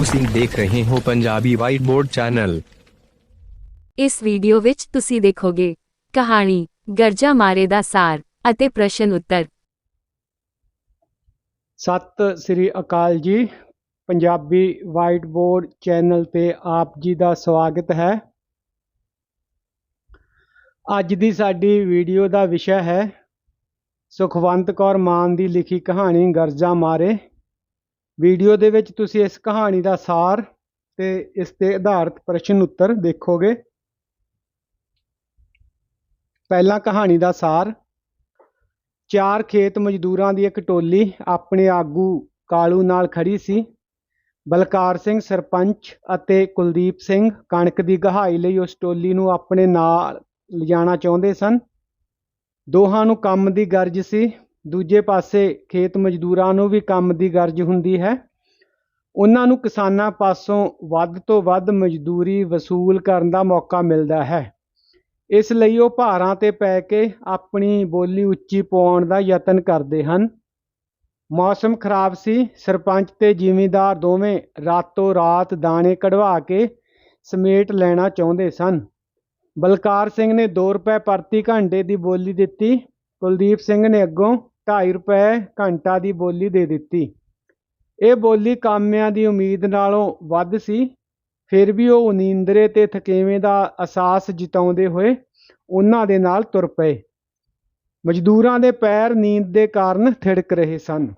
ਤੁਸੀਂ ਦੇਖ ਰਹੇ ਹੋ ਪੰਜਾਬੀ ਵਾਈਟ ਬੋਰਡ ਚੈਨਲ ਇਸ ਵੀਡੀਓ ਵਿੱਚ ਤੁਸੀਂ ਦੇਖੋਗੇ ਕਹਾਣੀ ਗਰਜਾ ਮਾਰੇ ਦਾ ਸਾਰ ਅਤੇ ਪ੍ਰਸ਼ਨ ਉੱਤਰ। ਸਤਿ ਸ੍ਰੀ ਅਕਾਲ ਜੀ। ਪੰਜਾਬੀ ਵਾਈਟ ਬੋਰਡ ਚੈਨਲ ਤੇ ਆਪ ਜੀ ਦਾ ਸਵਾਗਤ ਹੈ। ਅੱਜ ਦੀ ਸਾਡੀ ਵੀਡੀਓ ਦਾ ਵਿਸ਼ਾ ਹੈ ਸੁਖਵੰਤ ਕੌਰ ਮਾਨ ਦੀ ਲਿਖੀ ਕਹਾਣੀ ਗਰਜਾ ਮਾਰੇ। ਵੀਡੀਓ ਦੇ ਵਿੱਚ ਤੁਸੀਂ ਇਸ ਕਹਾਣੀ ਦਾ ਸਾਰ ਤੇ ਇਸ ਤੇ ਆਧਾਰਿਤ ਪ੍ਰਸ਼ਨ ਉੱਤਰ ਦੇਖੋਗੇ। ਪਹਿਲਾ ਕਹਾਣੀ ਦਾ ਸਾਰ, ਚਾਰ ਖੇਤ ਮਜ਼ਦੂਰਾਂ ਦੀ ਇੱਕ ਟੋਲੀ ਆਪਣੇ ਆਗੂ ਕਾਲੂ ਨਾਲ ਖੜੀ ਸੀ। ਬਲਕਾਰ ਸਿੰਘ ਸਰਪੰਚ ਅਤੇ ਕੁਲਦੀਪ ਸਿੰਘ ਕਣਕ ਦੀ ਗਹਾਈ ਲਈ ਉਸ ਟੋਲੀ ਨੂੰ ਆਪਣੇ ਨਾਲ ਲਿਜਾਣਾ ਚਾਹੁੰਦੇ ਸਨ। ਦੋਹਾਂ ਨੂੰ ਕੰਮ ਦੀ ਗਰਜ ਸੀ ਦੂਜੇ ਪਾਸੇ ਖੇਤ ਮਜ਼ਦੂਰਾਂ ਨੂੰ ਵੀ ਕੰਮ ਦੀ ਗਰਜ ਹੁੰਦੀ ਹੈ। ਉਹਨਾਂ ਨੂੰ ਕਿਸਾਨਾਂ ਪਾਸੋਂ ਵੱਧ ਤੋਂ ਵੱਧ ਮਜ਼ਦੂਰੀ ਵਸੂਲ ਕਰਨ ਦਾ ਮੌਕਾ ਮਿਲਦਾ ਹੈ। ਇਸ ਲਈ ਉਹ ਭਾਰਾਂ ਤੇ ਪੈ ਕੇ ਆਪਣੀ ਬੋਲੀ ਉੱਚੀ ਪਾਉਣ ਦਾ ਯਤਨ ਕਰਦੇ ਹਨ। ਮੌਸਮ ਖਰਾਬ ਸੀ। ਸਰਪੰਚ ਤੇ ਜ਼ਿਮੀਂਦਾਰ ਦੋਵੇਂ ਰਾਤੋਂ ਰਾਤ ਦਾਣੇ ਕਢਵਾ ਕੇ ਸਮੇਟ ਲੈਣਾ ਚਾਹੁੰਦੇ ਸਨ। ਬਲਕਾਰ ਸਿੰਘ ਨੇ 2 ਰੁਪਏ ਪ੍ਰਤੀ ਘੰਟੇ ਦੀ ਬੋਲੀ ਦਿੱਤੀ। ਕੁਲਦੀਪ ਸਿੰਘ ਨੇ ਅੱਗੋਂ 2.5 ਰੁਪਏ ਘੰਟਾ ਦੀ ਬੋਲੀ ਦੇ ਦਿੱਤੀ। ਇਹ ਬੋਲੀ ਕਾਮਿਆਂ ਦੀ ਉਮੀਦ ਨਾਲੋਂ ਵੱਧ ਸੀ, ਫਿਰ ਵੀ ਉਹ ਨੀਂਦਰੇ ਤੇ ਥਕੇਵੇਂ ਦਾ ਅਹਿਸਾਸ ਜਿਤਾਉਂਦੇ ਹੋਏ ਉਹਨਾਂ ਦੇ ਨਾਲ ਤੁਰ ਪਏ। ਮਜ਼ਦੂਰਾਂ ਦੇ ਪੈਰ ਨੀਂਦ ਦੇ ਕਾਰਨ ਥਿੜਕ ਰਹੇ ਸਨ।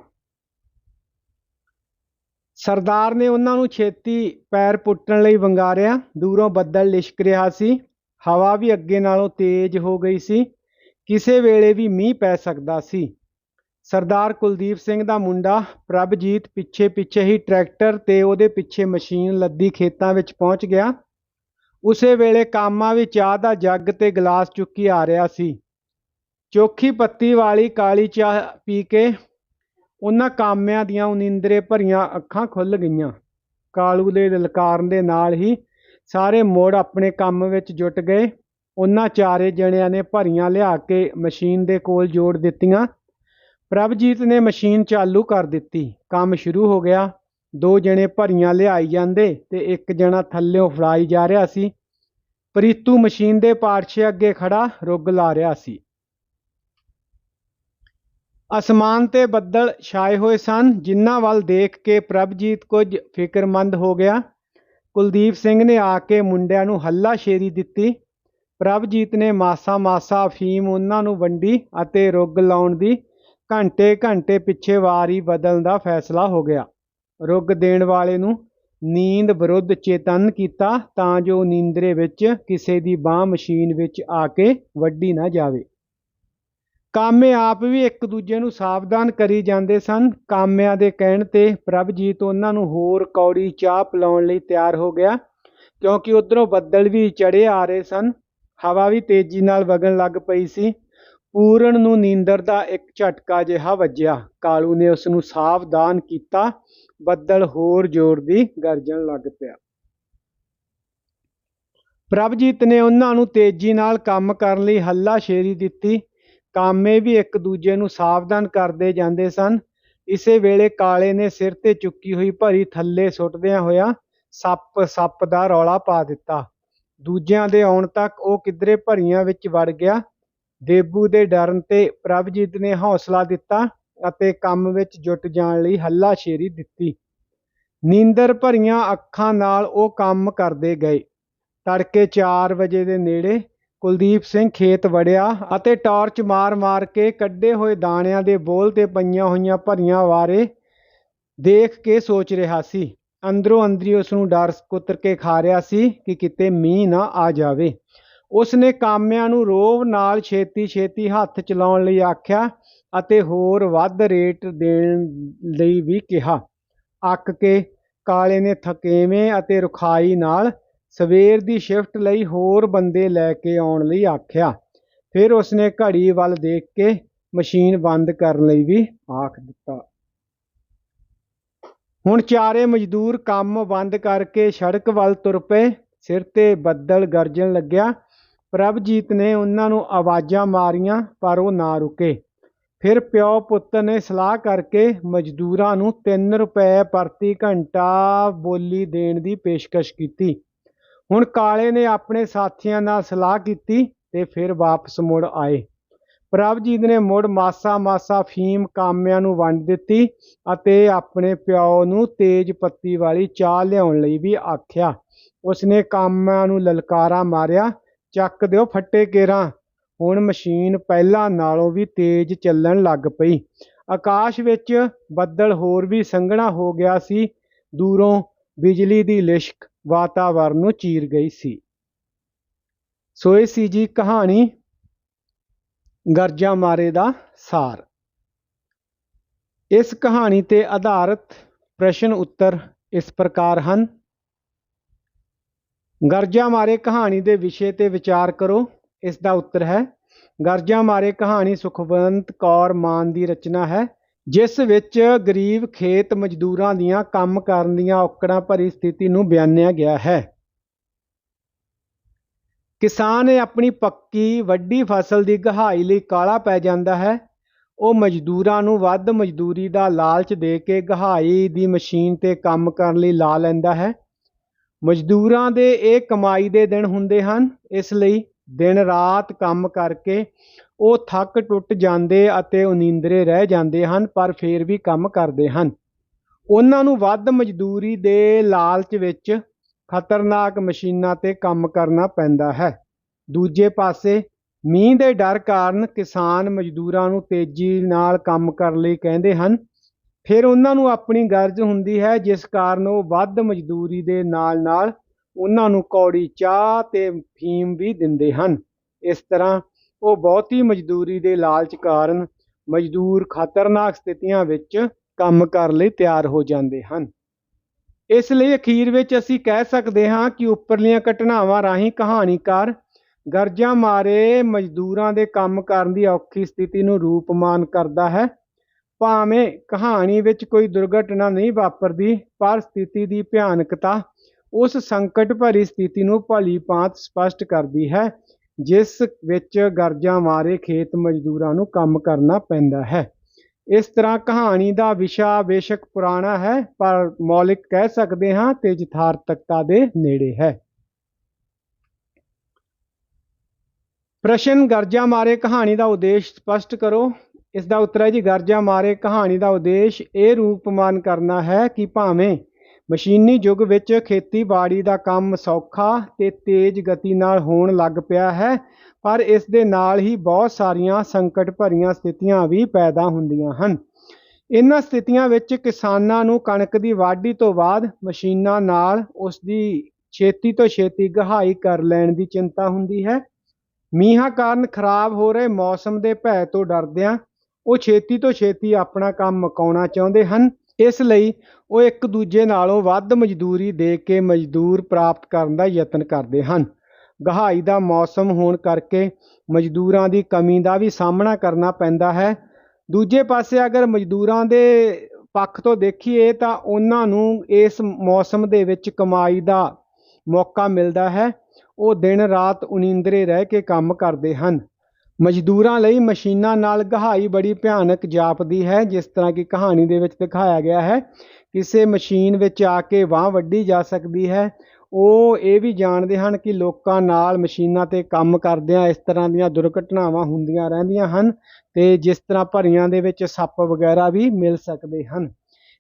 ਸਰਦਾਰ ਨੇ ਉਹਨਾਂ ਨੂੰ ਛੇਤੀ ਪੈਰ ਪੁੱਟਣ ਲਈ ਵੰਗਾਰਿਆ। ਦੂਰੋਂ ਬੱਦਲ ਲਿਸ਼ਕ ਰਿਹਾ ਸੀ। ਹਵਾ ਵੀ ਅੱਗੇ ਨਾਲੋਂ ਤੇਜ਼ ਹੋ ਗਈ ਸੀ। ਕਿਸੇ ਵੇਲੇ ਵੀ ਮੀਂਹ ਪੈ ਸਕਦਾ ਸੀ। ਸਰਦਾਰ ਕੁਲਦੀਪ ਸਿੰਘ ਦਾ ਮੁੰਡਾ ਪ੍ਰਭਜੀਤ ਪਿੱਛੇ ਪਿੱਛੇ ਹੀ ਟਰੈਕਟਰ ਤੇ ਉਹਦੇ ਪਿੱਛੇ ਮਸ਼ੀਨ ਲੱਦੀ ਖੇਤਾਂ ਵਿੱਚ ਪਹੁੰਚ ਗਿਆ। ਉਸੇ ਵੇਲੇ ਕਾਮਾ ਵੀ ਚਾਹ ਦਾ ਜੱਗ ਤੇ ਗਲਾਸ ਚੁੱਕੀ ਆ ਰਿਹਾ ਸੀ। ਚੋਖੀ ਪੱਤੀ ਵਾਲੀ ਕਾਲੀ ਚਾਹ ਪੀ ਕੇ ਉਹਨਾਂ ਕਾਮਿਆਂ ਦੀਆਂ ਉਨਿੰਦਰੇ ਭਰੀਆਂ ਅੱਖਾਂ ਖੁੱਲ ਗਈਆਂ। ਕਾਲੂ ਦੇ ਲਲਕਾਰਨ ਦੇ ਨਾਲ ਹੀ ਸਾਰੇ ਮੋੜ ਆਪਣੇ ਕੰਮ ਵਿੱਚ ਜੁਟ ਗਏ। ਉਹਨਾਂ ਚਾਰੇ ਜਣਿਆਂ ਨੇ ਭਰੀਆਂ ਲਿਆ ਕੇ ਮਸ਼ੀਨ ਦੇ ਕੋਲ ਜੋੜ ਦਿੱਤੀਆਂ। ਪ੍ਰਭਜੀਤ ਨੇ ਮਸ਼ੀਨ ਚਾਲੂ ਕਰ ਦਿੱਤੀ। ਕੰਮ ਸ਼ੁਰੂ ਹੋ ਗਿਆ। ਦੋ ਜਣੇ ਭਰੀਆਂ ਲਿਆਈ ਜਾਂਦੇ ਤੇ ਇੱਕ ਜਣਾ ਥੱਲਿਓਂ ਫੜਾਈ ਜਾ ਰਿਹਾ ਸੀ। ਪ੍ਰੀਤੂ ਮਸ਼ੀਨ ਦੇ ਪਾਰਛੇ ਅੱਗੇ ਖੜਾ ਰੁੱਗ ਲਾ ਰਿਹਾ ਸੀ। ਅਸਮਾਨ ਤੇ ਬੱਦਲ ਛਾਏ ਹੋਏ ਸਨ, ਜਿਨ੍ਹਾਂ ਵੱਲ ਦੇਖ ਕੇ ਪ੍ਰਭਜੀਤ ਕੁਝ ਫਿਕਰਮੰਦ ਹੋ ਗਿਆ। ਕੁਲਦੀਪ ਸਿੰਘ ਨੇ ਆ ਕੇ ਮੁੰਡਿਆਂ ਨੂੰ ਹੱਲਾ ਸ਼ੇਰੀ ਦਿੱਤੀ ਪ੍ਰਭਜੀਤ ਨੇ ਮਾਸਾ ਮਾਸਾ ਅਫੀਮ ਉਹਨਾਂ ਨੂੰ ਵੰਡੀ ਅਤੇ ਰੁੱਗ ਲਾਉਣ ਦੀ ਘੰਟੇ ਘੰਟੇ ਪਿੱਛੇ ਵਾਰੀ ਬਦਲਣ ਦਾ ਫੈਸਲਾ ਹੋ ਗਿਆ। ਰੁੱਗ ਦੇਣ ਵਾਲੇ ਨੂੰ ਨੀਂਦ ਵਿਰੁੱਧ ਚੇਤਨ ਕੀਤਾ ਤਾਂ ਜੋ ਨੀਂਦਰੇ ਵਿੱਚ ਕਿਸੇ ਦੀ ਬਾਹ ਮਸ਼ੀਨ ਵਿੱਚ ਆ ਕੇ ਵੱਢੀ ਨਾ ਜਾਵੇ। ਕਾਮੇ ਆਪ ਵੀ ਇੱਕ ਦੂਜੇ ਨੂੰ ਸਾਵਧਾਨ ਕਰੀ ਜਾਂਦੇ ਸਨ। ਕਾਮਿਆਂ ਦੇ ਕਹਿਣ ਤੇ ਪ੍ਰਭਜੀਤ ਉਹਨਾਂ ਨੂੰ ਹੋਰ ਕੌੜੀ ਚਾਹ ਪਿਲਾਉਣ ਲਈ ਤਿਆਰ ਹੋ ਗਿਆ, ਕਿਉਂਕਿ ਉਧਰੋਂ ਬੱਦਲ ਵੀ ਚੜੇ ਆ ਰਹੇ ਸਨ। ਹਵਾ ਵੀ ਤੇਜ਼ੀ ਨਾਲ ਵਗਣ ਲੱਗ ਪਈ ਸੀ। ਪੂਰਨ ਨੂੰ ਨੀਂਦਰ ਦਾ ਇੱਕ ਝਟਕਾ ਜਿਹਾ ਵੱਜਿਆ। ਕਾਲੂ ਨੇ ਉਸ ਨੂੰ ਸਾਵਧਾਨ ਕੀਤਾ, ਬੱਦਲ ਹੋਰ ਜ਼ੋਰ ਦੀ ਗਰਜਣ ਲੱਗ ਪਿਆ। ਪ੍ਰਭਜੀਤ ਨੇ ਉਹਨਾਂ ਨੂੰ ਤੇਜ਼ੀ ਨਾਲ ਕੰਮ ਕਰਨ ਲਈ ਹੱਲਾ ਸ਼ੇਰੀ ਦਿੱਤੀ। ਕਾਮੇ ਵੀ ਇੱਕ ਦੂਜੇ ਨੂੰ ਸਾਵਧਾਨ ਕਰਦੇ ਜਾਂਦੇ ਸਨ। ਇਸੇ ਵੇਲੇ ਕਾਲੇ ਨੇ ਸਿਰ ਤੇ ਚੁੱਕੀ ਹੋਈ ਭਰੀ ਥੱਲੇ ਸੁੱਟਦਿਆਂ ਹੋਇਆ ਸੱਪ ਸੱਪ ਦਾ ਰੌਲਾ ਪਾ ਦਿੱਤਾ। ਦੂਜਿਆਂ ਦੇ ਆਉਣ ਤੱਕ ਉਹ ਕਿਧਰੇ ਭਰੀਆਂ ਵਿੱਚ ਵੜ ਗਿਆ। ਦੇਬੂ ਦੇ ਡਰਨ ਤੇ ਪ੍ਰਭਜੀਤ ਨੇ ਹੌਸਲਾ ਦਿੱਤਾ ਅਤੇ ਕੰਮ ਵਿੱਚ ਜੁਟ ਜਾਣ ਲਈ ਹੱਲਾ ਸ਼ੇਰੀ ਦਿੱਤੀ। ਨੀਂਦਰ ਭਰੀਆਂ ਅੱਖਾਂ ਨਾਲ ਉਹ ਕੰਮ ਕਰਦੇ ਗਏ। ਤੜਕੇ 4 ਵਜੇ ਦੇ ਨੇੜੇ ਕੁਲਦੀਪ ਸਿੰਘ ਖੇਤ ਵੜਿਆ ਅਤੇ ਟਾਰਚ ਮਾਰ-ਮਾਰ ਕੇ ਕੱਢੇ ਹੋਏ ਦਾਣਿਆਂ ਦੇ ਬੋਲ ਤੇ ਪਈਆਂ ਹੋਈਆਂ ਭਰੀਆਂ ਵਾਰੇ ਦੇਖ ਕੇ ਸੋਚ ਰਿਹਾ ਸੀ। ਅੰਦਰੋਂ ਅੰਦਰੀ ਉਸ ਨੂੰ ਡਰ ਕੁੱਤਰ ਕੇ ਖਾ ਰਿਹਾ ਸੀ ਕਿ ਕਿਤੇ ਮੀਂਹ ਨਾ ਆ ਜਾਵੇ। ਉਸ ਨੇ ਕਾਮਿਆਂ ਨੂੰ ਰੋਵ ਨਾਲ ਛੇਤੀ-ਛੇਤੀ ਹੱਥ ਚਲਾਉਣ ਲਈ ਆਖਿਆ ਅਤੇ ਹੋਰ ਵੱਧ ਰੇਟ ਦੇਣ ਲਈ ਵੀ ਕਿਹਾ। ਅੱਕ ਕੇ ਕਾਲੇ ਨੇ ਥਕੇਵੇਂ ਅਤੇ ਰੁਖਾਈ ਨਾਲ ਸਵੇਰ ਦੀ ਸ਼ਿਫਟ ਲਈ ਹੋਰ ਬੰਦੇ ਲੈ ਕੇ ਆਉਣ ਲਈ ਆਖਿਆ। ਫਿਰ ਉਸਨੇ ਘੜੀ ਵੱਲ ਦੇਖ ਕੇ ਮਸ਼ੀਨ ਬੰਦ ਕਰਨ ਲਈ ਵੀ ਆਖ ਦਿੱਤਾ। ਹੁਣ ਚਾਰੇ ਮਜ਼ਦੂਰ ਕੰਮ ਬੰਦ ਕਰਕੇ ਸੜਕ ਵੱਲ ਤੁਰ ਪਏ। ਸਿਰ ਤੇ ਬੱਦਲ ਗਰਜਣ ਲੱਗਿਆ। ਪ੍ਰਭਜੀਤ ਨੇ ਉਹਨਾਂ ਨੂੰ ਆਵਾਜ਼ਾਂ ਮਾਰੀਆਂ, ਪਰ ਉਹ ਨਾ ਰੁਕੇ। ਫਿਰ ਪਿਓ ਪੁੱਤ ਨੇ ਸਲਾਹ ਕਰਕੇ ਮਜ਼ਦੂਰਾਂ ਨੂੰ 3 ਰੁਪਏ ਪ੍ਰਤੀ ਘੰਟਾ ਬੋਲੀ ਦੇਣ ਦੀ ਪੇਸ਼ਕਸ਼ ਕੀਤੀ। ਹੁਣ ਕਾਲੇ ਨੇ ਆਪਣੇ ਸਾਥੀਆਂ ਨਾਲ ਸਲਾਹ ਕੀਤੀ ਤੇ ਫਿਰ ਵਾਪਸ ਮੁੜ ਆਏ। ਪ੍ਰਭਜੀਤ ਨੇ ਮੁੜ ਮਾਸਾ ਮਾਸਾ ਫੀਮ ਕਾਮਿਆਂ ਨੂੰ ਵੰਡ ਦਿੱਤੀ ਅਤੇ ਆਪਣੇ ਪਿਓ ਨੂੰ ਤੇਜ ਪੱਤੀ ਵਾਲੀ ਚਾਹ ਲਿਆਉਣ ਲਈ ਵੀ ਆਖਿਆ। ਉਸਨੇ ਕਾਮਿਆਂ ਨੂੰ ਲਲਕਾਰਾ ਮਾਰਿਆ ਚੱਕ ਦਿਓ ਫੱਟੇ ਕੇਰਾਂ। ਹੁਣ ਮਸ਼ੀਨ ਪਹਿਲਾਂ ਨਾਲੋਂ ਵੀ ਤੇਜ਼ ਚੱਲਣ ਲੱਗ ਪਈ। ਆਕਾਸ਼ ਵਿੱਚ ਬੱਦਲ ਹੋਰ ਵੀ ਸੰਘਣਾ ਹੋ ਗਿਆ ਸੀ। ਦੂਰੋਂ ਬਿਜਲੀ ਦੀ ਲਿਸ਼ਕ ਵਾਤਾਵਰਨ ਨੂੰ ਚੀਰ ਗਈ ਸੀ। ਸੋ ਇਹ ਸੀ ਜੀ ਕਹਾਣੀ ਗਰਜਾ ਮਾਰੇ ਦਾ ਸਾਰ। ਇਸ ਕਹਾਣੀ ਤੇ ਆਧਾਰਿਤ ਪ੍ਰਸ਼ਨ ਉੱਤਰ ਇਸ ਪ੍ਰਕਾਰ ਹਨ। ਗਰਜਾ ਮਾਰੇ ਕਹਾਣੀ ਦੇ ਵਿਸ਼ੇ ਤੇ ਵਿਚਾਰ ਕਰੋ। ਇਸ ਦਾ ਉੱਤਰ ਹੈ, ਗਰਜਾ ਮਾਰੇ ਕਹਾਣੀ ਸੁਖਵੰਤ ਕੌਰ ਮਾਨ ਦੀ ਰਚਨਾ ਹੈ, ਜਿਸ ਵਿੱਚ ਗਰੀਬ ਖੇਤ ਮਜ਼ਦੂਰਾਂ ਦੀਆਂ ਕੰਮ ਕਰਨ ਦੀਆਂ ਔਕੜਾਂ ਭਰੀ ਸਥਿਤੀ ਨੂੰ ਬਿਆਨਿਆ ਗਿਆ ਹੈ। ਕਿਸਾਨ ਆਪਣੀ ਪੱਕੀ ਵੱਡੀ ਫਸਲ ਦੀ ਗਹਾਈ ਲਈ ਕਾਲਾ ਪੈ ਜਾਂਦਾ ਹੈ। ਉਹ ਮਜ਼ਦੂਰਾਂ ਨੂੰ ਵੱਧ ਮਜ਼ਦੂਰੀ ਦਾ ਲਾਲਚ ਦੇ ਕੇ ਗਹਾਈ ਦੀ ਮਸ਼ੀਨ ਤੇ ਕੰਮ ਕਰਨ ਲਈ ਲਾ ਲੈਂਦਾ ਹੈ। ਮਜ਼ਦੂਰਾਂ ਦੇ ਇਹ ਕਮਾਈ ਦੇ ਦਿਨ ਹੁੰਦੇ ਹਨ, ਇਸ ਲਈ ਦਿਨ ਰਾਤ ਕੰਮ ਕਰਕੇ ਉਹ ਥੱਕ ਟੁੱਟ ਜਾਂਦੇ ਅਤੇ ਉਨੀਂਦਰੇ ਰਹਿ ਜਾਂਦੇ ਹਨ, ਪਰ ਫਿਰ ਵੀ ਕੰਮ ਕਰਦੇ ਹਨ। ਉਹਨਾਂ ਨੂੰ ਵੱਧ ਮਜ਼ਦੂਰੀ ਦੇ ਲਾਲਚ ਵਿੱਚ ਖਤਰਨਾਕ ਮਸ਼ੀਨਾਂ ਤੇ ਕੰਮ ਕਰਨਾ ਪੈਂਦਾ ਹੈ। ਦੂਜੇ ਪਾਸੇ, ਮੀਂਹ ਦੇ ਡਰ ਕਾਰਨ ਕਿਸਾਨ ਮਜ਼ਦੂਰਾਂ ਨੂੰ ਤੇਜ਼ੀ ਨਾਲ ਕੰਮ ਕਰਨ ਲਈ ਕਹਿੰਦੇ ਹਨ ਫਿਰ ਉਹਨਾਂ ਨੂੰ ਆਪਣੀ ਗਰਜ ਹੁੰਦੀ ਹੈ, ਜਿਸ ਕਾਰਨ ਉਹ ਵੱਧ ਮਜ਼ਦੂਰੀ ਦੇ ਨਾਲ-ਨਾਲ ਉਹਨਾਂ ਨੂੰ ਕੌੜੀ ਚਾਹ ਤੇ ਫੀਮ ਵੀ ਦਿੰਦੇ ਹਨ। ਇਸ ਤਰ੍ਹਾਂ ਉਹ ਬਹੁਤੀ ਮਜ਼ਦੂਰੀ ਦੇ ਲਾਲਚ ਕਾਰਨ ਮਜ਼ਦੂਰ ਖਤਰਨਾਕ ਸਥਿਤੀਆਂ ਵਿੱਚ ਕੰਮ ਕਰਨ ਲਈ ਤਿਆਰ ਹੋ ਜਾਂਦੇ ਹਨ। ਇਸ ਲਈ ਅਖੀਰ ਵਿੱਚ ਅਸੀਂ ਕਹਿ ਸਕਦੇ ਹਾਂ ਕਿ ਉੱਪਰਲੀਆਂ ਘਟਨਾਵਾਂ ਰਾਹੀਂ ਕਹਾਣੀਕਾਰ ਗਰਜਾਂ ਮਾਰੇ ਮਜ਼ਦੂਰਾਂ ਦੇ ਕੰਮ ਕਰਨ ਦੀ ਔਖੀ ਸਥਿਤੀ ਨੂੰ ਰੂਪਮਾਨ ਕਰਦਾ ਹੈ। ਭਾਵੇਂ ਕਹਾਣੀ ਵਿੱਚ ਕੋਈ ਦੁਰਘਟਨਾ ਨਹੀਂ ਵਾਪਰਦੀ, ਪਰ ਸਥਿਤੀ ਦੀ ਭਿਆਨਕਤਾ ਉਸ ਸੰਕਟ ਭਰੀ ਸਥਿਤੀ ਨੂੰ ਭਲੀ ਭਾਂਤ ਸਪਸ਼ਟ ਕਰਦੀ ਹੈ, ਜਿਸ ਵਿੱਚ ਗਰਜਾਂ ਮਾਰੇ ਖੇਤ ਮਜ਼ਦੂਰਾਂ ਨੂੰ ਕੰਮ ਕਰਨਾ ਪੈਂਦਾ ਹੈ। ਇਸ ਤਰ੍ਹਾਂ ਕਹਾਣੀ ਦਾ ਵਿਸ਼ਾ ਬੇਸ਼ੱਕ ਪੁਰਾਣਾ ਹੈ, ਪਰ ਮੌਲਿਕ ਕਹਿ ਸਕਦੇ ਹਾਂ ਤੇ ਯਥਾਰਥਕਤਾ ਦੇ ਨੇੜੇ ਹੈ। ਪ੍ਰਸ਼ਨ ਗਰਜਾ ਮਾਰੇ ਕਹਾਣੀ ਦਾ ਉਦੇਸ਼ ਸਪਸ਼ਟ ਕਰੋ। ਇਸ ਦਾ ਉੱਤਰ ਹੈ ਜੀ, ਗਰਜਾ ਮਾਰੇ ਕਹਾਣੀ ਦਾ ਉਦੇਸ਼ ਇਹ ਰੂਪਮਾਨ ਕਰਨਾ ਹੈ ਕਿ ਭਾਵੇਂ ਮਸ਼ੀਨੀ ਯੁੱਗ ਵਿੱਚ ਖੇਤੀਬਾੜੀ ਦਾ ਕੰਮ ਸੌਖਾ ਤੇ ਤੇਜ਼ ਗਤੀ ਨਾਲ ਹੋਣ ਲੱਗ ਪਿਆ ਹੈ, ਪਰ ਇਸ ਦੇ ਨਾਲ ਹੀ ਬਹੁਤ ਸਾਰੀਆਂ ਸੰਕਟ ਭਰੀਆਂ ਸਥਿਤੀਆਂ ਵੀ ਪੈਦਾ ਹੁੰਦੀਆਂ ਹਨ। ਇਹਨਾਂ ਸਥਿਤੀਆਂ ਵਿੱਚ ਕਿਸਾਨਾਂ ਨੂੰ ਕਣਕ ਦੀ ਵਾਢੀ ਤੋਂ ਬਾਅਦ ਮਸ਼ੀਨਾਂ ਨਾਲ ਉਸ ਦੀ ਛੇਤੀ ਤੋਂ ਛੇਤੀ ਗਹਾਈ ਕਰ ਲੈਣ ਦੀ ਚਿੰਤਾ ਹੁੰਦੀ ਹੈ। ਮੀਂਹਾਂ ਕਾਰਨ ਖਰਾਬ ਹੋ ਰਹੇ ਮੌਸਮ ਦੇ ਭੈ ਤੋਂ ਡਰਦਿਆਂ ਉਹ ਛੇਤੀ ਤੋਂ ਛੇਤੀ ਆਪਣਾ ਕੰਮ ਮੁਕਾਉਣਾ ਚਾਹੁੰਦੇ ਹਨ। ਇਸ ਲਈ ਉਹ ਇੱਕ ਦੂਜੇ ਨਾਲੋਂ ਵੱਧ ਮਜ਼ਦੂਰੀ ਦੇ ਕੇ ਮਜ਼ਦੂਰ ਪ੍ਰਾਪਤ ਕਰਨ ਦਾ ਯਤਨ ਕਰਦੇ ਹਨ। ਗਹਾਈ ਦਾ ਮੌਸਮ ਹੋਣ ਕਰਕੇ ਮਜ਼ਦੂਰਾਂ ਦੀ ਕਮੀ ਦਾ ਵੀ ਸਾਹਮਣਾ ਕਰਨਾ ਪੈਂਦਾ ਹੈ। ਦੂਜੇ ਪਾਸੇ ਅਗਰ ਮਜ਼ਦੂਰਾਂ ਦੇ ਪੱਖ ਤੋਂ ਦੇਖੀਏ ਤਾਂ ਉਹਨਾਂ ਨੂੰ ਇਸ ਮੌਸਮ ਦੇ ਵਿੱਚ ਕਮਾਈ ਦਾ ਮੌਕਾ ਮਿਲਦਾ ਹੈ। ਉਹ ਦਿਨ ਰਾਤ ਉਨੀਂਦਰੇ ਰਹਿ ਕੇ ਕੰਮ ਕਰਦੇ ਹਨ। ਮਜ਼ਦੂਰਾਂ ਲਈ ਮਸ਼ੀਨਾਂ ਨਾਲ ਗਹਾਈ ਬੜੀ ਭਿਆਨਕ ਜਾਪਦੀ ਹੈ, ਜਿਸ ਤਰ੍ਹਾਂ ਕਿ ਕਹਾਣੀ ਦੇ ਵਿੱਚ ਦਿਖਾਇਆ ਗਿਆ ਹੈ, ਕਿਸੇ ਮਸ਼ੀਨ ਵਿੱਚ ਆ ਕੇ ਬਾਂਹ ਵੱਢੀ ਜਾ ਸਕਦੀ ਹੈ। ਉਹ ਇਹ ਵੀ ਜਾਣਦੇ ਹਨ ਕਿ ਲੋਕਾਂ ਨਾਲ ਮਸ਼ੀਨਾਂ ਤੇ ਕੰਮ ਕਰਦਿਆਂ ਇਸ ਤਰ੍ਹਾਂ ਦੀਆਂ ਦੁਰਘਟਨਾਵਾਂ ਹੁੰਦੀਆਂ ਰਹਿੰਦੀਆਂ ਹਨ ਤੇ ਜਿਸ ਤਰ੍ਹਾਂ ਭਰੀਆਂ ਦੇ ਵਿੱਚ ਸੱਪ ਵਗੈਰਾ ਵੀ ਮਿਲ ਸਕਦੇ ਹਨ।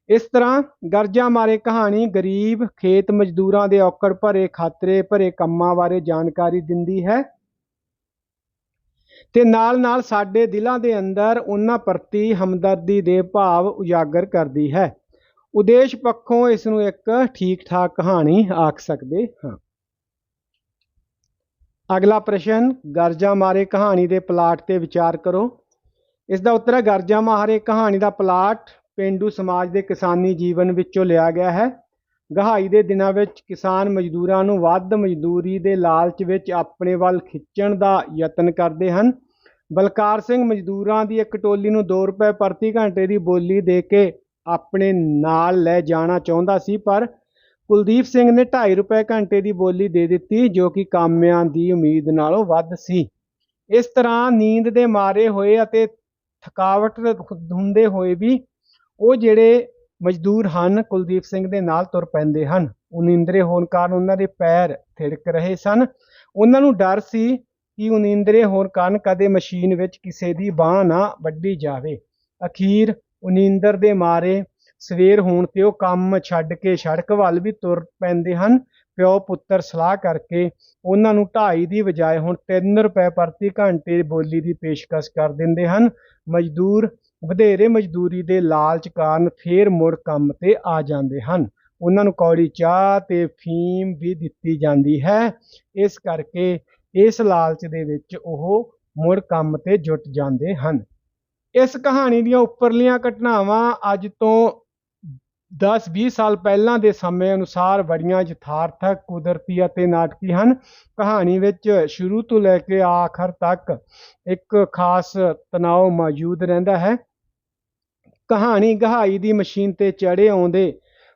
ਇਸ ਤਰ੍ਹਾਂ ਗਰਜਾ ਮਾਰੇ ਕਹਾਣੀ ਗਰੀਬ ਖੇਤ ਮਜ਼ਦੂਰਾਂ ਦੇ ਔਕੜ ਭਰੇ ਖਾਤਰੇ ਭਰੇ ਕੰਮਾਂ ਬਾਰੇ ਜਾਣਕਾਰੀ ਦਿੰਦੀ ਹੈ। ਤੇ ਨਾਲ-ਨਾਲ ਸਾਡੇ ਦਿਲਾਂ ਦੇ ਅੰਦਰ ਉਹਨਾਂ ਪ੍ਰਤੀ ਹਮਦਰਦੀ ਦੇ ਭਾਵ ਉਜਾਗਰ ਕਰਦੀ ਹੈ। ਉਦੇਸ਼ ਪੱਖੋਂ ਇਸ ਨੂੰ ਇੱਕ ਠੀਕ-ਠਾਕ ਕਹਾਣੀ ਆਖ ਸਕਦੇ ਹਾਂ। ਅਗਲਾ ਪ੍ਰਸ਼ਨ, ਗਰਜਾ ਮਾਰੇ ਕਹਾਣੀ ਦੇ ਪਲਾਟ ਤੇ ਵਿਚਾਰ ਕਰੋ। ਇਸ ਦਾ ਉੱਤਰ ਹੈ, ਗਰਜਾ ਮਾਰੇ ਕਹਾਣੀ ਦਾ ਪਲਾਟ ਪਿੰਡੂ ਸਮਾਜ ਦੇ ਕਿਸਾਨੀ ਜੀਵਨ ਵਿੱਚੋਂ ਲਿਆ ਗਿਆ ਹੈ। ਗਹਾਈ ਦੇ ਦਿਨਾਂ ਵਿੱਚ ਕਿਸਾਨ ਮਜ਼ਦੂਰਾਂ ਨੂੰ ਵੱਧ ਮਜ਼ਦੂਰੀ ਦੇ ਲਾਲਚ ਵਿੱਚ ਆਪਣੇ ਵੱਲ ਖਿੱਚਣ ਦਾ ਯਤਨ ਕਰਦੇ ਹਨ। ਬਲਕਾਰ ਸਿੰਘ ਮਜ਼ਦੂਰਾਂ ਦੀ ਇੱਕ ਟੋਲੀ ਨੂੰ 2 ਰੁਪਏ ਪ੍ਰਤੀ ਘੰਟੇ ਦੀ ਬੋਲੀ ਦੇ ਕੇ ਆਪਣੇ ਨਾਲ ਲੈ ਜਾਣਾ ਚਾਹੁੰਦਾ ਸੀ, ਪਰ ਕੁਲਦੀਪ ਸਿੰਘ ਨੇ 2.5 ਰੁਪਏ ਘੰਟੇ ਦੀ ਬੋਲੀ ਦੇ ਦਿੱਤੀ, ਜੋ ਕਿ ਕਾਮਿਆਂ ਦੀ ਉਮੀਦ ਨਾਲੋਂ ਵੱਧ ਸੀ। ਇਸ ਤਰ੍ਹਾਂ ਨੀਂਦ ਦੇ ਮਾਰੇ ਹੋਏ ਅਤੇ ਥਕਾਵਟ ਹੁੰਦੇ ਹੋਏ ਵੀ ਉਹ ਜਿਹੜੇ ਮਜ਼ਦੂਰ ਹਨ, ਕੁਲਦੀਪ ਸਿੰਘ ਦੇ ਨਾਲ ਤੁਰ ਪੈਂਦੇ ਹਨ। ਉਨੀਂਦਰੇ ਹੋਣ ਕਾਰਨ ਉਹਨਾਂ ਦੇ ਪੈਰ ਥਿੜਕ ਰਹੇ ਸਨ। ਉਹਨਾਂ ਨੂੰ ਡਰ ਸੀ ਕਿ ਉਨੀਂਦਰੇ ਹੋਣ ਕਾਰਨ ਕਦੇ ਮਸ਼ੀਨ ਵਿੱਚ ਕਿਸੇ ਦੀ ਬਾਹ ਨਾ ਵੱਢੀ ਜਾਵੇ। ਅਖੀਰ ਉਨੀਂਦਰ ਦੇ ਮਾਰੇ ਸਵੇਰ ਹੋਣ ਤੇ ਉਹ ਕੰਮ ਛੱਡ ਕੇ ਸੜਕ ਵੱਲ ਵੀ ਤੁਰ ਪੈਂਦੇ ਹਨ। ਪਿਓ ਪੁੱਤਰ ਸਲਾਹ ਕਰਕੇ ਉਹਨਾਂ ਨੂੰ ਢਾਈ ਦੀ ਬਜਾਏ ਹੁਣ 3 ਰੁਪਏ ਪ੍ਰਤੀ ਘੰਟੇ ਬੋਲੀ ਦੀ ਪੇਸ਼ਕਸ਼ ਕਰ ਦਿੰਦੇ ਹਨ। ਮਜ਼ਦੂਰ ਵਧੇਰੇ ਮਜ਼ਦੂਰੀ ਦੇ ਲਾਲਚ ਕਾਰਨ ਫੇਰ ਮੁੜ ਕੰਮ ਤੇ ਆ ਜਾਂਦੇ ਹਨ। ਉਹਨਾਂ ਨੂੰ ਕੌੜੀ ਚਾਹ ਤੇ ਫੀਮ ਵੀ ਦਿੱਤੀ ਜਾਂਦੀ ਹੈ। ਇਸ ਕਰਕੇ ਇਸ ਲਾਲਚ ਦੇ ਵਿੱਚ ਉਹ ਮੁੜ ਕੰਮ ਤੇ ਜੁਟ ਜਾਂਦੇ ਹਨ। ਇਸ ਕਹਾਣੀ ਦੀਆਂ ਉੱਪਰਲੀਆਂ ਘਟਨਾਵਾਂ ਅੱਜ ਤੋਂ 10-20 ਸਾਲ ਪਹਿਲਾਂ ਦੇ ਸਮੇਂ ਅਨੁਸਾਰ ਬੜੀਆਂ ਯਥਾਰਥਕ, ਕੁਦਰਤੀ ਅਤੇ ਨਾਟਕੀ ਹਨ। ਕਹਾਣੀ ਵਿੱਚ ਸ਼ੁਰੂ ਤੋਂ ਲੈ ਕੇ ਆਖਰ ਤੱਕ ਇੱਕ ਖਾਸ ਤਣਾਅ ਮੌਜੂਦ ਰਹਿੰਦਾ ਹੈ। ਕਹਾਣੀ ਗਹਾਈ ਦੀ ਮਸ਼ੀਨ ਤੇ ਚੜੇ ਆਉਂਦੇ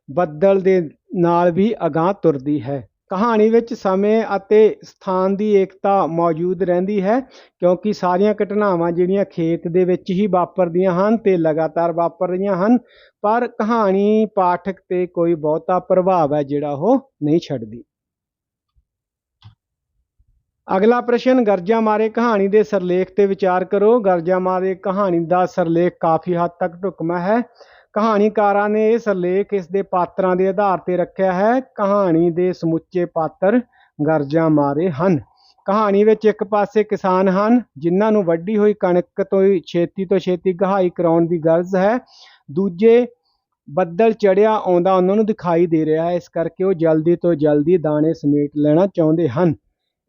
ਬੱਦਲ ਦੇ ਨਾਲ ਵੀ ਅਗਾਂਹ ਤੁਰਦੀ ਹੈ। ਕਹਾਣੀ ਵਿੱਚ ਸਮੇਂ ਅਤੇ ਸਥਾਨ ਦੀ ਏਕਤਾ ਮੌਜੂਦ ਰਹਿੰਦੀ ਹੈ ਕਿਉਂਕਿ ਸਾਰੀਆਂ ਘਟਨਾਵਾਂ ਜਿਹੜੀਆਂ ਖੇਤ ਦੇ ਵਿੱਚ ਹੀ ਵਾਪਰਦੀਆਂ ਹਨ ਤੇ ਲਗਾਤਾਰ ਵਾਪਰ ਰਹੀਆਂ ਹਨ, ਪਰ ਕਹਾਣੀ ਪਾਠਕ ਤੇ ਕੋਈ ਬਹੁਤਾ ਪ੍ਰਭਾਵ ਹੈ ਜਿਹੜਾ ਉਹ ਨਹੀਂ ਛੱਡਦੀ। ਅਗਲਾ ਪ੍ਰਸ਼ਨ, ਗਰਜਾ ਮਾਰੇ ਕਹਾਣੀ ਦੇ ਸਰਲੇਖ ਤੇ ਵਿਚਾਰ ਕਰੋ। ਗਰਜਾ ਮਾਰੇ ਕਹਾਣੀ ਦਾ ਸਰਲੇਖ ਕਾਫੀ ਹੱਦ ਤੱਕ ਢੁਕਵਾਂ ਹੈ। ਕਹਾਣੀਕਾਰਾਂ ਨੇ ਇਹ ਸਰਲੇਖ ਇਸ ਦੇ ਪਾਤਰਾਂ ਦੇ ਆਧਾਰ ਤੇ ਰੱਖਿਆ ਹੈ। ਕਹਾਣੀ ਦੇ ਸਮੁੱਚੇ ਪਾਤਰ ਗਰਜਾ ਮਾਰੇ ਹਨ। ਕਹਾਣੀ ਵਿੱਚ ਇੱਕ ਪਾਸੇ ਕਿਸਾਨ ਹਨ, ਜਿਨ੍ਹਾਂ ਨੂੰ ਵੱਢੀ ਹੋਈ ਕਣਕ ਤੋਂ ਛੇਤੀ ਤੋਂ ਛੇਤੀ ਗਹਾਈ ਕਰਾਉਣ ਦੀ ਗਰਜ਼ ਹੈ। ਦੂਜੇ ਬੱਦਲ ਚੜਿਆ ਆਉਂਦਾ ਉਹਨਾਂ ਨੂੰ ਦਿਖਾਈ ਦੇ ਰਿਹਾ ਹੈ। ਇਸ ਕਰਕੇ ਉਹ ਜਲਦੀ ਤੋਂ ਜਲਦੀ ਦਾਣੇ ਸਮੇਟ ਲੈਣਾ ਚਾਹੁੰਦੇ ਹਨ।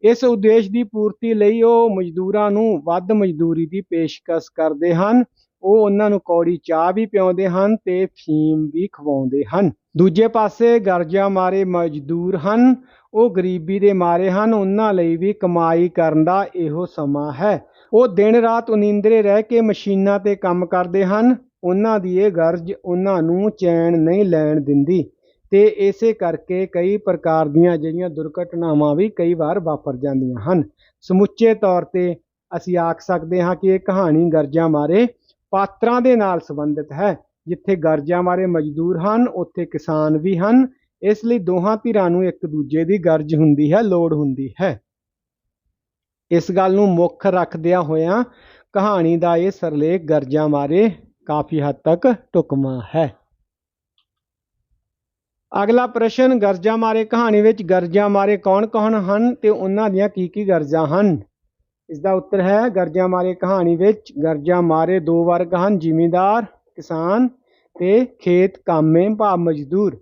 ਇਸ ਉਦੇਸ਼ ਦੀ ਪੂਰਤੀ ਲਈ ਉਹ ਮਜ਼ਦੂਰਾਂ ਨੂੰ ਵੱਧ ਮਜ਼ਦੂਰੀ ਦੀ ਪੇਸ਼ਕਸ਼ ਕਰਦੇ ਹਨ। ਉਹ ਉਹਨਾਂ ਨੂੰ ਕੌੜੀ ਚਾਹ ਵੀ ਪਿਆਉਂਦੇ ਹਨ ਤੇ ਫੀਮ ਵੀ ਖਵਾਉਂਦੇ ਹਨ। ਦੂਜੇ ਪਾਸੇ ਗਰਜਾ ਮਾਰੇ ਮਜ਼ਦੂਰ ਹਨ। ਉਹ ਗਰੀਬੀ ਦੇ ਮਾਰੇ ਹਨ। ਉਹਨਾਂ ਲਈ ਵੀ ਕਮਾਈ ਕਰਨ ਦਾ ਇਹੋ ਸਮਾਂ ਹੈ। ਉਹ ਦਿਨ ਰਾਤ ਉਨੀਂਦਰੇ ਰਹਿ ਕੇ ਮਸ਼ੀਨਾਂ ਤੇ ਕੰਮ ਕਰਦੇ ਹਨ। ਉਹਨਾਂ ਦੀ ਇਹ ਗਰਜ ਉਹਨਾਂ ਨੂੰ ਚੈਨ ਨਹੀਂ ਲੈਣ ਦਿੰਦੀ। ਤੇ ਇਸੇ ਕਰਕੇ ਕਈ ਪ੍ਰਕਾਰ ਦੀਆਂ ਜਿਹੜੀਆਂ ਦੁਰਘਟਨਾਵਾਂ ਵੀ ਕਈ ਵਾਰ ਵਾਪਰ ਜਾਂਦੀਆਂ ਹਨ। ਸਮੁੱਚੇ ਤੌਰ ਤੇ ਅਸੀਂ ਆਖ ਸਕਦੇ ਹਾਂ ਕਿ ਇਹ ਕਹਾਣੀ ਗਰਜਾਂ ਮਾਰੇ ਪਾਤਰਾਂ ਦੇ ਨਾਲ ਸੰਬੰਧਿਤ ਹੈ। ਜਿੱਥੇ ਗਰਜਾਂ ਮਾਰੇ ਮਜ਼ਦੂਰ ਹਨ, ਉੱਥੇ ਕਿਸਾਨ ਵੀ ਹਨ। ਇਸ ਲਈ ਦੋਹਾਂ ਧਿਰਾਂ ਨੂੰ ਇੱਕ ਦੂਜੇ ਦੀ ਗਰਜ ਹੁੰਦੀ ਹੈ, ਲੋੜ ਹੁੰਦੀ ਹੈ। ਇਸ ਗੱਲ ਨੂੰ ਮੁੱਖ ਰੱਖਦਿਆਂ ਹੋਇਆਂ ਕਹਾਣੀ ਦਾ ਇਹ ਸਰਲੇਖ ਗਰਜਾਂ ਮਾਰੇ ਕਾਫੀ ਹੱਦ ਤੱਕ ਢੁਕਵਾਂ ਹੈ। ਅਗਲਾ ਪ੍ਰਸ਼ਨ, ਗਰਜਾਂ ਮਾਰੇ ਕਹਾਣੀ ਵਿੱਚ ਗਰਜਾਂ ਮਾਰੇ ਕੌਣ-ਕੌਣ ਹਨ ਤੇ ਉਹਨਾਂ ਦੀਆਂ ਕੀ ਕੀ ਗਰਜਾਂ ਹਨ? ਇਸ ਦਾ ਉੱਤਰ ਹੈ, ਗਰਜਾਂ ਮਾਰੇ ਕਹਾਣੀ ਵਿੱਚ ਗਰਜਾਂ ਮਾਰੇ ਦੋ ਵਰਗ ਹਨ, ਜ਼ਿਮੀਂਦਾਰ, ਕਿਸਾਨ ਤੇ ਖੇਤ ਕਾਮੇ, ਭਾਵ ਮਜ਼ਦੂਰ।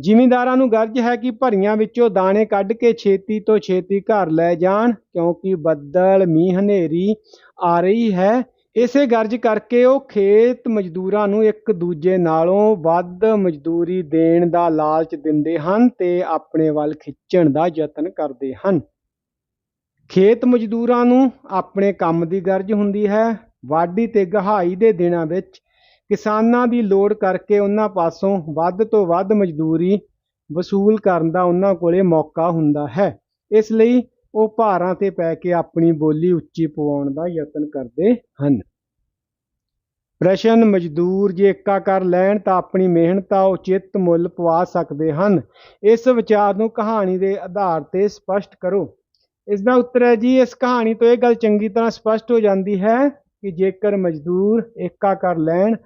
ਜ਼ਿਮੀਂਦਾਰਾਂ ਨੂੰ ਗਰਜ ਹੈ ਕਿ ਭਰੀਆਂ ਵਿੱਚੋਂ ਦਾਣੇ ਕੱਢ ਕੇ ਛੇਤੀ ਤੋਂ ਛੇਤੀ ਘਰ ਲੈ ਜਾਣ, ਕਿਉਂਕਿ ਬੱਦਲ, ਮੀਂਹ, ਹਨੇਰੀ ਆ ਰਹੀ ਹੈ। ਇਸੇ ਗਰਜ ਕਰਕੇ ਉਹ ਖੇਤ ਮਜ਼ਦੂਰਾਂ ਨੂੰ ਇੱਕ ਦੂਜੇ ਨਾਲੋਂ ਵੱਧ ਮਜ਼ਦੂਰੀ ਦੇਣ ਦਾ ਲਾਲਚ ਦਿੰਦੇ ਹਨ ਤੇ ਆਪਣੇ ਵੱਲ ਖਿੱਚਣ ਦਾ ਯਤਨ ਕਰਦੇ ਹਨ। ਖੇਤ ਮਜ਼ਦੂਰਾਂ ਨੂੰ ਆਪਣੇ ਕੰਮ ਦੀ ਗਰਜ ਹੁੰਦੀ ਹੈ। ਵਾਢੀ ਤੇ ਗਹਾਈ ਦੇ ਦਿਨਾਂ ਵਿੱਚ ਕਿਸਾਨਾਂ ਦੀ ਲੋੜ ਕਰਕੇ ਉਹਨਾਂ ਪਾਸੋਂ ਵੱਧ ਤੋਂ ਵੱਧ ਮਜ਼ਦੂਰੀ ਵਸੂਲ ਕਰਨ ਦਾ ਉਹਨਾਂ ਕੋਲੇ ਮੌਕਾ ਹੁੰਦਾ ਹੈ। ਇਸ ਲਈ ਉਹ ਭਾਰਾਂ ਤੇ ਪੈ ਕੇ ਆਪਣੀ ਬੋਲੀ ਉੱਚੀ ਪਵਾਉਣ ਦਾ ਯਤਨ ਕਰਦੇ ਹਨ। ਪ੍ਰਸ਼ਨ ਮਜ਼ਦੂਰ ਜੇ ਏਕਾ ਕਰ ਲੈਣ ਤਾਂ ਆਪਣੀ ਮਿਹਨਤ ਦਾ ਉਚਿਤ ਮੁੱਲ ਪਵਾ ਸਕਦੇ ਹਨ। ਇਸ ਵਿਚਾਰ ਨੂੰ ਕਹਾਣੀ ਦੇ ਆਧਾਰ ਤੇ ਸਪਸ਼ਟ ਕਰੋ। ਇਸ ਦਾ ਉੱਤਰ ਹੈ ਜੀ, ਇਸ ਕਹਾਣੀ ਤੋਂ ਇਹ ਗੱਲ ਚੰਗੀ ਤਰ੍ਹਾਂ ਸਪਸ਼ਟ ਹੋ ਜਾਂਦੀ ਹੈ ਕਿ ਜੇਕਰ ਮਜ਼ਦੂਰ ਏਕਾ ਕਰ ਲੈਣ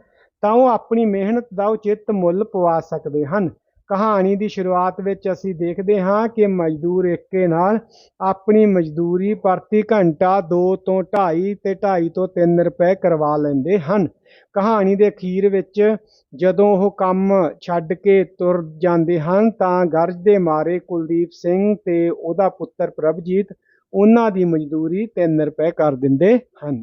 ਤਾਂ ਉਹ ਆਪਣੀ ਮਿਹਨਤ ਦਾ ਉਚਿਤ ਮੁੱਲ ਪਵਾ ਸਕਦੇ ਹਨ। ਕਹਾਣੀ ਦੀ ਸ਼ੁਰੂਆਤ ਵਿੱਚ ਅਸੀਂ ਦੇਖਦੇ ਹਾਂ ਕਿ ਮਜ਼ਦੂਰ ਏਕੇ ਨਾਲ ਆਪਣੀ ਮਜ਼ਦੂਰੀ ਪ੍ਰਤੀ ਘੰਟਾ 2 ਤੋਂ 2.5 ਤੇ 2.5 ਤੋਂ 3 ਰੁਪਏ ਕਰਵਾ ਲੈਂਦੇ ਹਨ। ਕਹਾਣੀ ਦੇ ਅਖੀਰ ਵਿੱਚ ਜਦੋਂ ਉਹ ਕੰਮ ਛੱਡ ਕੇ ਤੁਰ ਜਾਂਦੇ ਹਨ ਤਾਂ ਗਰਜ ਦੇ ਮਾਰੇ ਕੁਲਦੀਪ ਸਿੰਘ ਤੇ ਉਹਦਾ ਪੁੱਤਰ ਪ੍ਰਭਜੀਤ ਉਹਨਾਂ ਦੀ ਮਜ਼ਦੂਰੀ 3 ਰੁਪਏ ਕਰ ਦਿੰਦੇ ਹਨ।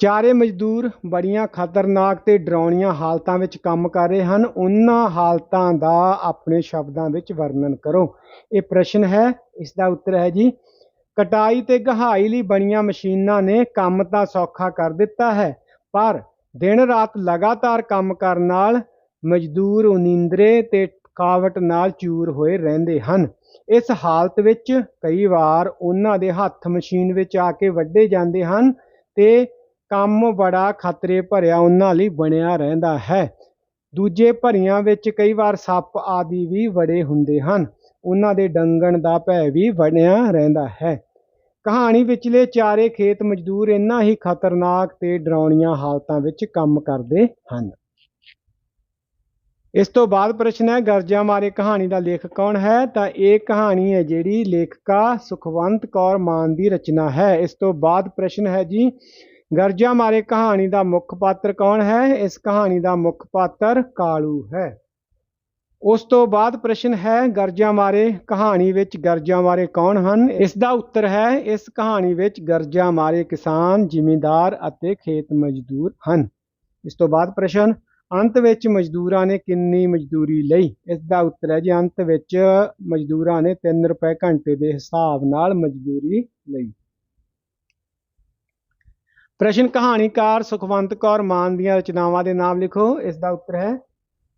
ਚਾਰੇ ਮਜ਼ਦੂਰ ਬੜੀਆਂ ਖਤਰਨਾਕ ਤੇ ਡਰਾਉਣੀਆਂ ਹਾਲਤਾਂ ਵਿੱਚ ਕੰਮ ਕਰ ਰਹੇ ਹਨ। ਉਹਨਾਂ ਹਾਲਤਾਂ ਦਾ ਆਪਣੇ ਸ਼ਬਦਾਂ ਵਿੱਚ ਵਰਣਨ ਕਰੋ। ਇਹ ਪ੍ਰਸ਼ਨ ਹੈ ਇਸ ਦਾ ਉੱਤਰ ਹੈ ਜੀ, ਕਟਾਈ ਤੇ ਗਹਾਈ ਲਈ ਬਣੀਆਂ ਮਸ਼ੀਨਾਂ ਨੇ ਕੰਮ ਤਾਂ ਸੌਖਾ ਕਰ ਦਿੱਤਾ ਹੈ, ਪਰ ਦਿਨ ਰਾਤ ਲਗਾਤਾਰ ਕੰਮ ਕਰਨ ਨਾਲ ਮਜ਼ਦੂਰ ਉਨੀਂਦਰੇ ਤੇ ਥਕਾਵਟ ਨਾਲ ਚੂਰ ਹੋਏ ਰਹਿੰਦੇ ਹਨ। ਇਸ ਹਾਲਤ ਵਿੱਚ ਕਈ ਵਾਰ ਉਹਨਾਂ ਦੇ ਹੱਥ ਮਸ਼ੀਨ ਵਿੱਚ ਆ ਕੇ ਵੱਢੇ ਜਾਂਦੇ ਹਨ ਤੇ ਕੰਮ ਬੜਾ ਖਤਰੇ ਭਰਿਆ ਉਹਨਾਂ ਲਈ ਬਣਿਆ ਰਹਿੰਦਾ ਹੈ। ਦੂਜੇ ਭਰੀਆਂ ਵਿੱਚ ਕਈ ਵਾਰ ਸੱਪ ਆਦਿ ਵੀ ਵੜੇ ਹੁੰਦੇ ਹਨ। ਉਹਨਾਂ ਦੇ ਡੰਗਣ ਦਾ ਭੈ ਵੀ ਬਣਿਆ ਰਹਿੰਦਾ ਹੈ। ਕਹਾਣੀ ਵਿਚਲੇ ਚਾਰੇ ਖੇਤ ਮਜ਼ਦੂਰ ਇੰਨਾ ਹੀ ਖਤਰਨਾਕ ਤੇ ਡਰਾਉਣੀਆਂ ਹਾਲਤਾਂ ਵਿੱਚ ਕੰਮ ਕਰਦੇ ਹਨ। ਇਸ ਤੋਂ ਬਾਅਦ ਪ੍ਰਸ਼ਨ ਹੈ ਗਰਜਾ ਮਾਰੇ ਕਹਾਣੀ ਦਾ ਲੇਖਕ ਕੌਣ ਹੈ? ਤਾਂ ਇਹ ਕਹਾਣੀ ਹੈ ਜਿਹੜੀ ਲੇਖਕਾ ਸੁਖਵੰਤ ਕੌਰ ਮਾਨ ਦੀ ਰਚਨਾ ਹੈ। ਇਸ ਤੋਂ ਬਾਅਦ ਪ੍ਰਸ਼ਨ ਹੈ ਜੀ ਗਰਜਾ ਮਾਰੇ ਕਹਾਣੀ ਦਾ ਮੁੱਖ ਪਾਤਰ ਕੌਣ ਹੈ? ਇਸ ਕਹਾਣੀ ਦਾ ਮੁੱਖ ਪਾਤਰ ਕਾਲੂ ਹੈ। ਉਸ ਤੋਂ ਬਾਅਦ ਪ੍ਰਸ਼ਨ ਹੈ, ਗਰਜਾ ਮਾਰੇ ਕਹਾਣੀ ਵਿੱਚ ਗਰਜਾ ਮਾਰੇ ਕੌਣ ਹਨ? ਇਸ ਦਾ ਉੱਤਰ ਹੈ, ਇਸ ਕਹਾਣੀ ਵਿੱਚ ਗਰਜਾ ਮਾਰੇ ਕਿਸਾਨ, ਜ਼ਿਮੀਂਦਾਰ ਅਤੇ ਖੇਤ ਮਜ਼ਦੂਰ ਹਨ। ਇਸ ਤੋਂ ਬਾਅਦ ਪ੍ਰਸ਼ਨ, ਅੰਤ ਵਿੱਚ ਮਜ਼ਦੂਰਾਂ ਨੇ ਕਿੰਨੀ ਮਜ਼ਦੂਰੀ ਲਈ? ਇਸ ਦਾ ਉੱਤਰ ਹੈ ਜੀ, ਅੰਤ ਵਿੱਚ ਮਜ਼ਦੂਰਾਂ ਨੇ 3 ਰੁਪਏ ਘੰਟੇ ਦੇ ਹਿਸਾਬ ਨਾਲ ਮਜ਼ਦੂਰੀ ਲਈ। ਪ੍ਰਸ਼ਨ ਕਹਾਣੀਕਾਰ ਸੁਖਵੰਤ ਕੌਰ ਮਾਨ ਦੀਆਂ ਰਚਨਾਵਾਂ ਦੇ ਨਾਮ ਲਿਖੋ। ਇਸ ਦਾ ਉੱਤਰ ਹੈ,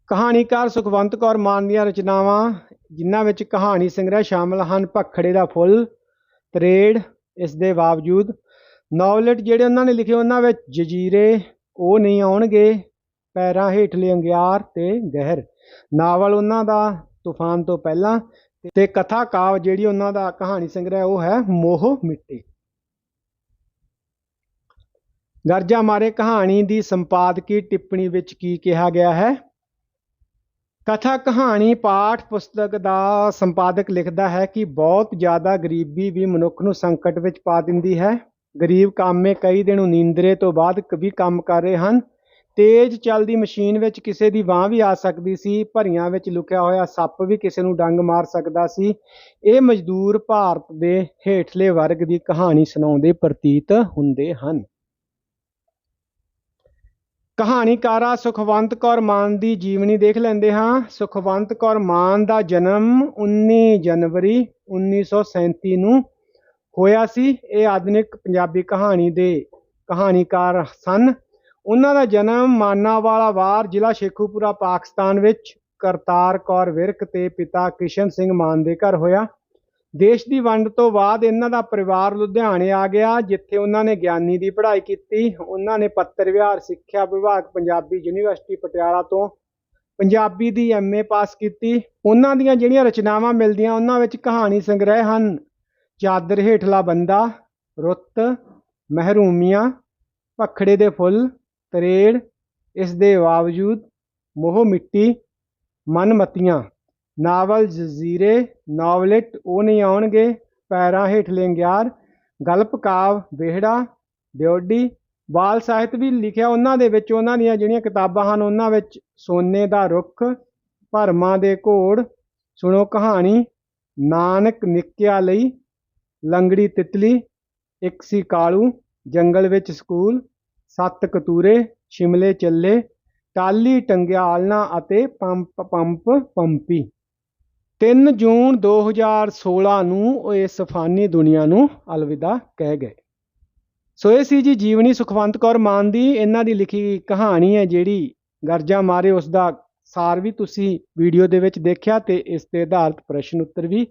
ਕਹਾਣੀਕਾਰ ਸੁਖਵੰਤ ਕੌਰ ਮਾਨ ਦੀਆਂ ਰਚਨਾਵਾਂ, ਜਿਨ੍ਹਾਂ ਵਿੱਚ ਕਹਾਣੀ ਸੰਗ੍ਰਹਿ ਸ਼ਾਮਲ ਹਨ ਭਖੜੇ ਦਾ ਫੁੱਲ, ਤਰੇੜ, ਇਸ ਦੇ ਬਾਵਜੂਦ। ਨੌਵਲਟ ਜਿਹੜੇ ਉਹਨਾਂ ਨੇ ਲਿਖੇ, ਉਹਨਾਂ ਵਿੱਚ ਜਜੀਰੇ, ਉਹ ਨਹੀਂ ਆਉਣਗੇ, ਪੈਰਾਂ ਹੇਠਲੇ ਅੰਗਿਆਰ ਤੇ ਗਹਿਰ। ਨਾਵਲ ਉਹਨਾਂ ਦਾ ਤੂਫਾਨ ਤੋਂ ਪਹਿਲਾਂ ਤੇ ਕਥਾ ਕਾਵ ਜਿਹੜੀ ਉਹਨਾਂ ਦਾ ਕਹਾਣੀ ਸੰਗ੍ਰਹਿ ਉਹ ਹੈ ਮੋਹ ਮਿੱਟੀ। ਗਰਜਾ ਮਾਰੇ ਕਹਾਣੀ ਦੀ ਸੰਪਾਦਕੀ ਟਿੱਪਣੀ ਵਿੱਚ ਕੀ ਕਿਹਾ ਗਿਆ ਹੈ? ਕਥਾ, ਕਹਾਣੀ, ਪਾਠ, ਪੁਸਤਕ ਦਾ ਸੰਪਾਦਕ ਲਿਖਦਾ ਹੈ ਕਿ ਬਹੁਤ ਜ਼ਿਆਦਾ ਗਰੀਬੀ ਵੀ ਮਨੁੱਖ ਨੂੰ ਸੰਕਟ ਵਿੱਚ ਪਾ ਦਿੰਦੀ ਹੈ। ਗਰੀਬ ਕਾਮੇ ਕਈ ਦਿਨ ਨੀਂਦਰੇ ਤੋਂ ਬਾਅਦ ਵੀ ਕੰਮ ਕਰ ਰਹੇ ਹਨ। ਤੇਜ਼ ਚੱਲਦੀ ਮਸ਼ੀਨ ਵਿੱਚ ਕਿਸੇ ਦੀ ਬਾਹ ਵੀ ਆ ਸਕਦੀ ਸੀ, ਭਰੀਆਂ ਵਿੱਚ ਲੁਕਿਆ ਹੋਇਆ ਸੱਪ ਵੀ ਕਿਸੇ ਨੂੰ ਡੰਗ ਮਾਰ ਸਕਦਾ ਸੀ। ਇਹ ਮਜ਼ਦੂਰ ਭਾਰਤ ਦੇ ਹੇਠਲੇ ਵਰਗ ਦੀ ਕਹਾਣੀ ਸੁਣਾਉਂਦੇ ਪ੍ਰਤੀਤ ਹੁੰਦੇ ਹਨ। ਕਹਾਣੀਕਾਰਾ ਸੁਖਵੰਤ ਕੌਰ ਮਾਨ ਦੀ ਜੀਵਨੀ ਦੇਖ ਲੈਂਦੇ ਹਾਂ। ਸੁਖਵੰਤ ਕੌਰ ਮਾਨ ਦਾ ਜਨਮ 19 ਜਨਵਰੀ 1937 ਨੂੰ ਹੋਇਆ ਸੀ। ਇਹ ਆਧੁਨਿਕ ਪੰਜਾਬੀ ਕਹਾਣੀ ਦੇ ਕਹਾਣੀਕਾਰ ਸਨ। ਉਹਨਾਂ ਦਾ ਜਨਮ ਮਾਨਾਵਾਲਾ ਵਾਰ ਜ਼ਿਲ੍ਹਾ ਸ਼ੇਖੂਪੁਰਾ, ਪਾਕਿਸਤਾਨ ਵਿੱਚ ਕਰਤਾਰ ਕੌਰ ਵਿਰਕ ਤੇ ਪਿਤਾ ਕਿਸ਼ਨ ਸਿੰਘ ਮਾਨ ਦੇ ਘਰ ਹੋਇਆ। ਦੇਸ਼ ਦੀ ਵੰਡ ਤੋਂ ਬਾਅਦ ਇਹਨਾਂ ਦਾ ਪਰਿਵਾਰ ਲੁਧਿਆਣੇ ਆ ਗਿਆ, ਜਿੱਥੇ ਉਹਨਾਂ ਨੇ ਗਿਆਨੀ ਦੀ ਪੜ੍ਹਾਈ ਕੀਤੀ। ਉਹਨਾਂ ਨੇ ਪੱਤਰ ਵਿਹਾਰ ਸਿੱਖਿਆ ਵਿਭਾਗ, ਪੰਜਾਬੀ ਯੂਨੀਵਰਸਿਟੀ ਪਟਿਆਲਾ ਤੋਂ। ਪੰਜਾਬੀ ਦੀ ਐਮਏ ਪਾਸ ਕੀਤੀ। ਉਹਨਾਂ ਦੀਆਂ ਜਿਹੜੀਆਂ ਰਚਨਾਵਾਂ ਮਿਲਦੀਆਂ, ਉਹਨਾਂ ਵਿੱਚ ਕਹਾਣੀ ਸੰਗ੍ਰਹਿ ਹਨ। ਚਾਦਰ ਹੇਠਲਾ ਬੰਦਾ, ਰੁੱਤ, ਮਹਿਰੂਮੀਆਂ, ਭਖੜੇ ਦੇ ਫੁੱਲ, ਤਰੇੜ, ਇਸ ਦੇ ਬਾਵਜੂਦ ਮੋਹ ਮਿੱਟੀ, ਮਨਮਤੀਆਂ, ਨਾਵਲ, ਜਜ਼ੀਰੇ ਨਾਵਲਟ ਉਹ ਨਹੀਂ ਆਉਣਗੇ, ਪੈਰਾਂ ਹੇਠ ਲੰਗਿਆਰ, ਗਲਪ ਕਾਵ, ਵਿਹੜਾ ਡਿਓਡੀ ਬਾਲ ਸਾਹਿਤ ਵੀ ਲਿਖਿਆ ਉਹਨਾਂ ਦੇ ਵਿੱਚ, ਉਹਨਾਂ ਦੀਆਂ ਜਿਹੜੀਆਂ ਕਿਤਾਬਾਂ ਹਨ, ਉਹਨਾਂ ਵਿੱਚ ਸੋਨੇ ਦਾ ਰੁੱਖ, ਭਰਮਾਂ ਦੇ ਘੋੜ, ਸੁਣੋ ਕਹਾਣੀ, ਨਾਨਕ ਨਿੱਕਿਆ ਲਈ, ਲੰਗੜੀ ਤਿਤਲੀ ਇੱਕ ਸੀ ਕਾਲੂ, ਜੰਗਲ ਵਿੱਚ ਸਕੂਲ, ਸੱਤ ਕਤੂਰੇ, ਸ਼ਿਮਲੇ ਚੱਲੇ ਟਾਲੀ ਟੰਗਿਆਲਣਾ ਅਤੇ ਪੰਪ ਪੰਪ, ਪੰਪੀ। 3 ਜੂਨ 2016 ਨੂੰ ਉਹ ਇਸ ਫਾਨੀ ਦੁਨੀਆ ਨੂੰ ਅਲਵਿਦਾ ਕਹਿ ਗਏ। ਸੋ ਇਹ ਸੀ ਜੀ ਜੀਵਨੀ ਸੁਖਵੰਤ ਕੌਰ ਮਾਨ ਦੀ ਇਹਨਾਂ ਦੀ ਲਿਖੀ ਕਹਾਣੀ ਹੈ ਜਿਹੜੀ ਗਰਜਾ ਮਾਰੇ ਉਸ ਦਾ ਸਾਰ ਵੀ ਤੁਸੀਂ ਵੀਡੀਓ ਦੇ ਵਿੱਚ ਦੇਖਿਆ ਤੇ ਇਸ ਤੇ ਆਧਾਰਿਤ ਪ੍ਰਸ਼ਨ ਉੱਤਰ ਵੀ।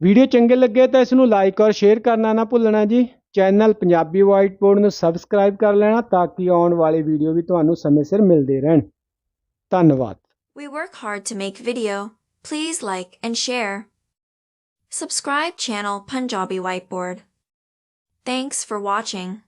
ਵੀਡੀਓ ਚੰਗੇ ਲੱਗੇ ਤਾਂ ਇਸ ਨੂੰ ਲਾਈਕ ਔਰ ਸ਼ੇਅਰ ਕਰਨਾ ਨਾ ਭੁੱਲਣਾ ਜੀ। ਚੈਨਲ ਪੰਜਾਬੀ ਵਾਈਟ ਬੋਰਡ ਨੂੰ ਸਬਸਕ੍ਰਾਈਬ ਕਰ ਲੈਣਾ ਤਾਂ ਕਿ ਆਉਣ ਵਾਲੇ ਵੀਡੀਓ ਵੀ ਤੁਹਾਨੂੰ ਸਮੇਂ ਸਿਰ ਮਿਲਦੇ ਰਹਿਣ। ਧੰਨਵਾਦ। We work hard to make video. Please like and share. Subscribe channel Punjabi Whiteboard. Thanks for watching.